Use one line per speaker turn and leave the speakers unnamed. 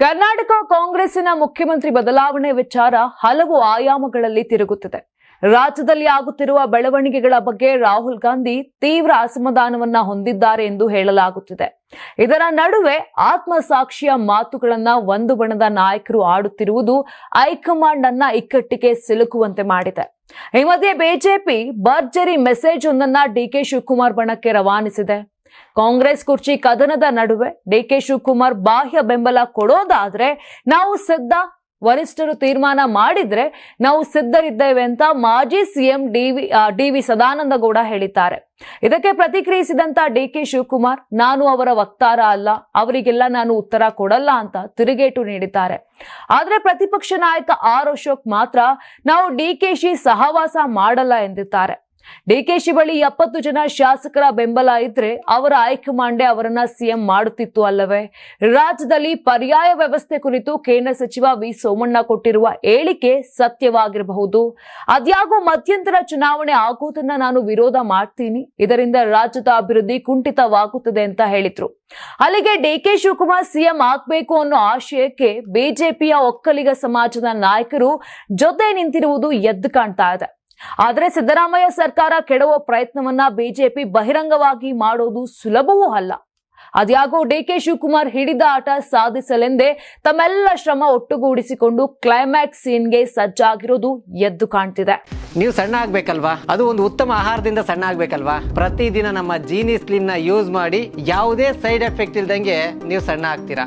ಕರ್ನಾಟಕ ಕಾಂಗ್ರೆಸ್ಸಿನ ಮುಖ್ಯಮಂತ್ರಿ ಬದಲಾವಣೆ ವಿಚಾರ ಹಲವು ಆಯಾಮಗಳಲ್ಲಿ ತಿರುಗುತ್ತಿದೆ. ರಾಜ್ಯದಲ್ಲಿ ಆಗುತ್ತಿರುವ ಬೆಳವಣಿಗೆಗಳ ಬಗ್ಗೆ ರಾಹುಲ್ ಗಾಂಧಿ ತೀವ್ರ ಅಸಮಾಧಾನವನ್ನ ಹೊಂದಿದ್ದಾರೆ ಎಂದು ಹೇಳಲಾಗುತ್ತಿದೆ. ಇದರ ನಡುವೆ ಆತ್ಮಸಾಕ್ಷಿಯ ಮಾತುಗಳನ್ನ ಒಂದು ಬಣದ ನಾಯಕರು ಆಡುತ್ತಿರುವುದು ಹೈಕಮಾಂಡ್ ಅನ್ನ ಇಕ್ಕಟ್ಟಿಗೆ ಸಿಲುಕುವಂತೆ ಮಾಡಿದೆ. ಈ ಮಧ್ಯೆ ಬಿಜೆಪಿ ಭರ್ಜರಿ ಮೆಸೇಜ್ ಒಂದನ್ನ ಡಿಕೆ ಶಿವಕುಮಾರ್ ಬಣಕ್ಕೆ ರವಾನಿಸಿದೆ. ಕಾಂಗ್ರೆಸ್ ಕುರ್ಚಿ ಕದನದ ನಡುವೆ ಡಿ ಕೆ ಶಿವಕುಮಾರ್ ಬಾಹ್ಯ ಬೆಂಬಲ ಕೊಡೋದಾದ್ರೆ ನಾವು ಸಿದ್ಧ ವರಿಷ್ಠರು ತೀರ್ಮಾನ ಮಾಡಿದ್ರೆ ನಾವು ಸಿದ್ಧರಿದ್ದೇವೆ ಅಂತ ಮಾಜಿ CM DV D V Sadananda Gowda ಹೇಳಿದ್ದಾರೆ. ಇದಕ್ಕೆ ಪ್ರತಿಕ್ರಿಯಿಸಿದಂತ ಡಿ ಕೆ ಶಿವಕುಮಾರ್, ನಾನು ಅವರ ವಕ್ತಾರ ಅಲ್ಲ, ಅವರಿಗೆಲ್ಲ ನಾನು ಉತ್ತರ ಕೊಡಲ್ಲ ಅಂತ ತಿರುಗೇಟು ನೀಡಿದ್ದಾರೆ. ಆದ್ರೆ ಪ್ರತಿಪಕ್ಷ ನಾಯಕ ಆರ್ ಅಶೋಕ್ ಮಾತ್ರ ನಾವು ಡಿಕೆಶಿ ಸಹವಾಸ ಮಾಡಲ್ಲ ಎಂದಿದ್ದಾರೆ. ಡಿಕೆಶಿ ಬಳಿ ಎಪ್ಪತ್ತು ಜನ ಶಾಸಕರ ಬೆಂಬಲ ಇದ್ರೆ ಅವರ ಹೈಕಮಾಂಡೆ ಅವರನ್ನ ಸಿಎಂ ಮಾಡುತ್ತಿತ್ತು ಅಲ್ಲವೇ? ರಾಜ್ಯದಲ್ಲಿ ಪರ್ಯಾಯ ವ್ಯವಸ್ಥೆ ಕುರಿತು ಕೇಂದ್ರ ಸಚಿವ ವಿ ಸೋಮಣ್ಣ ಕೊಟ್ಟಿರುವ ಹೇಳಿಕೆ ಸತ್ಯವಾಗಿರಬಹುದು. ಅದ್ಯಾಗೂ ಮಧ್ಯಂತರ ಚುನಾವಣೆ ಆಗೋದನ್ನ ನಾನು ವಿರೋಧ ಮಾಡ್ತೀನಿ. ಇದರಿಂದ ರಾಜ್ಯದ ಅಭಿವೃದ್ಧಿ ಕುಂಠಿತವಾಗುತ್ತದೆ ಅಂತ ಹೇಳಿದ್ರು. ಅಲ್ಲಿಗೆ ಡಿಕೆ ಶಿವಕುಮಾರ್ ಸಿಎಂ ಆಗ್ಬೇಕು ಅನ್ನೋ ಆಶಯಕ್ಕೆ ಬಿಜೆಪಿಯ ಒಕ್ಕಲಿಗ ಸಮಾಜದ ನಾಯಕರು ಜೊತೆ ನಿಂತಿರುವುದು ಎದ್ದು ಕಾಣ್ತಾ ಇದೆ. ಆದರೆ ಸಿದ್ದರಾಮಯ್ಯ ಸರ್ಕಾರ ಕೆಡುವ ಪ್ರಯತ್ನವನ್ನ ಬಿಜೆಪಿ ಬಹಿರಂಗವಾಗಿ ಮಾಡೋದು ಸುಲಭವೂ ಅಲ್ಲ. ಅದ್ಯಾಗೋ ಡಿಕೆ ಶಿವಕುಮಾರ್ ಹಿಡಿದ ಆಟ ಸಾಧಿಸಲೆಂದೇ ತಮ್ಮೆಲ್ಲ ಶ್ರಮ ಒಟ್ಟುಗೂಡಿಸಿಕೊಂಡು ಕ್ಲೈಮ್ಯಾಕ್ಸ್ ಸೀನ್ಗೆ ಸಜ್ಜಾಗಿರೋದು ಎದ್ದು ಕಾಣ್ತಿದೆ.
ನೀವು ಸಣ್ಣ ಆಗ್ಬೇಕಲ್ವಾ? ಅದು ಒಂದು ಉತ್ತಮ ಆಹಾರದಿಂದ ಸಣ್ಣ ಆಗ್ಬೇಕಲ್ವಾ? ಪ್ರತಿದಿನ ನಮ್ಮ ಜೀನಿ ಸ್ಲಿಮ್ನ ಯೂಸ್ ಮಾಡಿ ಯಾವುದೇ ಸೈಡ್ ಎಫೆಕ್ಟ್ ಇಲ್ದಂಗೆ ನೀವು ಸಣ್ಣ ಆಗ್ತೀರಾ?